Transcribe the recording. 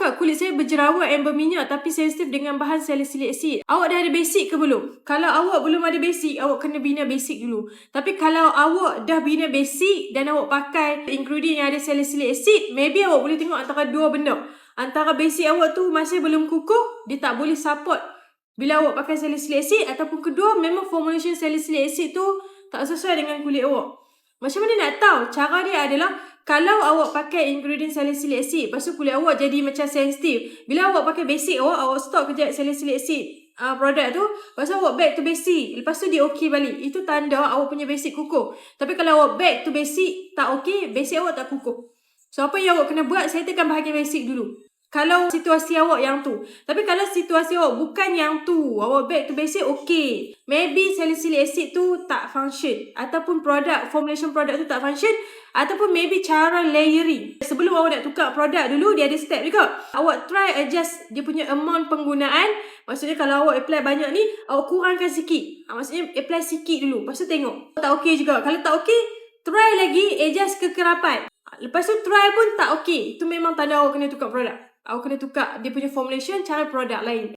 Kak, kulit saya berjerawat and berminyak tapi sensitif dengan bahan salicylic acid. Awak dah ada basic ke belum? Kalau awak belum ada basic, awak kena bina basic dulu. Tapi kalau awak dah bina basic dan awak pakai ingredient yang ada salicylic acid, maybe awak boleh tengok antara dua benda. Antara basic awak tu masih belum kukuh, dia tak boleh support bila awak pakai salicylic acid ataupun kedua memang formulation salicylic acid tu tak sesuai dengan kulit awak. Macam mana nak tahu? Cara dia adalah kalau awak pakai ingredient salicylic acid, lepas tu kulit awak jadi macam sensitif. Bila awak pakai basic awak, awak stop kejap salicylic acid uh, produk tu, lepas tu awak back to basic. Lepas tu dia okey balik. Itu tanda awak punya basic kukuh. Tapi kalau awak back to basic tak okey, basic awak tak kukuh. So apa yang awak kena buat, saya tekan bahagian basic dulu. Kalau situasi awak yang tu. Tapi kalau situasi awak bukan yang tu, awak back to basic, okay. Maybe salicylic acid tu tak function. Ataupun produk, formulation produk tu tak function. Ataupun maybe cara layering. Sebelum awak nak tukar produk dulu, dia ada step juga. Awak try adjust dia punya amount penggunaan. Maksudnya kalau awak apply banyak ni, awak kurangkan sikit. Ha, maksudnya apply sikit dulu. Lepas tu tengok. Tak okay juga. Kalau tak okay, try lagi adjust kekerapan. Lepas tu try pun tak okay. Itu memang tanda awak kena tukar produk. Awak kena tukar dia punya formulation cara produk lain.